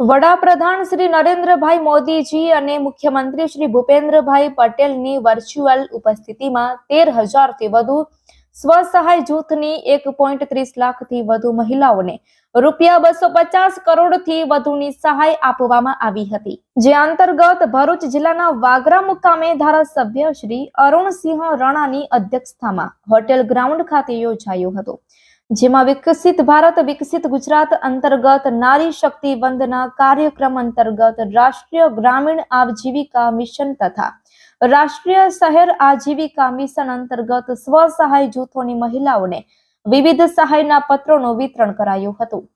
વડાપ્રધાન શ્રી નરેન્દ્રભાઈ મોદીજી અને મુખ્યમંત્રી શ્રી ભૂપેન્દ્રભાઈ પટેલની વર્ચ્યુઅલ ઉપસ્થિતિમાં તેર હજારથી વધુ સ્વસહાય જૂથની એક પોઈન્ટ ત્રીસ લાખથી વધુ મહિલાઓને રૂપિયા બસો પચાસ કરોડથી વધુની સહાય આપવામાં આવી હતી. જે અંતર્ગત ભરૂચ જિલ્લાના વાગરા મુકામે ધારાસભ્ય શ્રી અરુણસિંહ રણાની અધ્યક્ષતામાં હોટેલ ગ્રાઉન્ડ ખાતે યોજાયો હતો. જેમાં વિકસિત ભારત, વિકસિત ગુજરાત અંતર્ગત નારી શક્તિ વંદના કાર્યક્રમ અંતર્ગત રાષ્ટ્રીય ગ્રામીણ આજીવિકા મિશન તથા રાષ્ટ્રીય શહેર આજીવિકા મિશન અંતર્ગત સ્વસહાય જૂથોની મહિલાઓને વિવિધ સહાયના પત્રોનું વિતરણ કરાયું હતું.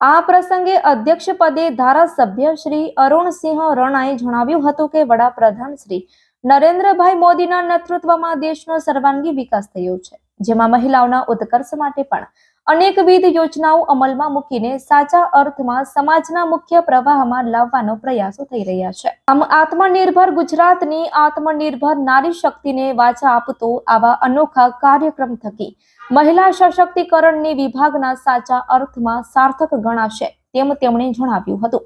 આ પ્રસંગે અધ્યક્ષપદે ધારાસભ્ય શ્રી અરુણસિંહ રણાએ જણાવ્યું હતું કે વડાપ્રધાન શ્રી નરેન્દ્રભાઈ મોદીના નેતૃત્વમાં દેશનો સર્વાંગી વિકાસ થયો છે. જેમાં મહિલાઓના ઉત્કર્ષ માટે પણ અનેકવિધ યોજનાઓ અમલમાં મૂકીને સાચા અર્થમાં સમાજના મુખ્ય પ્રવાહમાં લાવવાનો પ્રયાસો થઈ રહ્યા છે. આમ આત્મનિર્ભર ગુજરાતની આત્મનિર્ભર નારી શક્તિને વાચા આપતો આવા અનોખા કાર્યક્રમ થકી મહિલા સશક્તિકરણની વિભાગના સાચા અર્થમાં સાર્થક ગણાશે તેમ તેમણે જણાવ્યું હતું.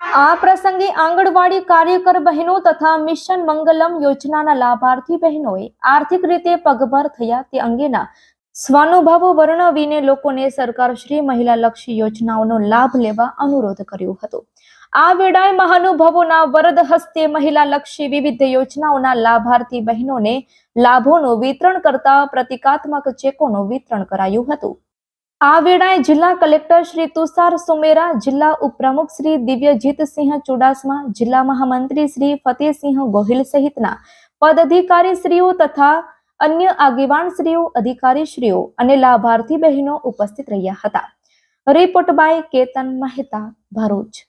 આ પ્રસંગે આંગણવાડી કાર્યકર બહેનો તથા મિશન મંગલમ યોજનાના લાભાર્થી બહેનોએ આર્થિક રીતે પગભર થયા તે અંગેના સ્વાનુભાવો વર્ણવીને લોકોને સરકારશ્રી મહિલા લક્ષી યોજનાઓનો લાભ લેવા અનુરોધ કર્યો હતો. આ વેળાએ મહાનુભાવોના વરદ હસ્તે મહિલા લક્ષી વિવિધ યોજનાઓના લાભાર્થી બહેનોને લાભોનું વિતરણ કરતા પ્રતિકાત્મક ચેકોનું વિતરણ કરાયું હતું. આ વેળાએ જિલ્લા કલેક્ટર શ્રી તુષાર સુમેરા, જિલ્લા ઉપપ્રમુખ શ્રી દિવ્યજીતસિંહ ચુડાસમા, જિલ્લા મહામંત્રી શ્રી ફતેહસિંહ ગોહિલ સહિતના પદાધિકારીશ્રીઓ તથા અન્ય આગેવાનશ્રીઓ, અધિકારીશ્રીઓ અને લાભાર્થી બહેનો ઉપસ્થિત રહ્યા હતા. Report by Ketan Mehta, Bharuch.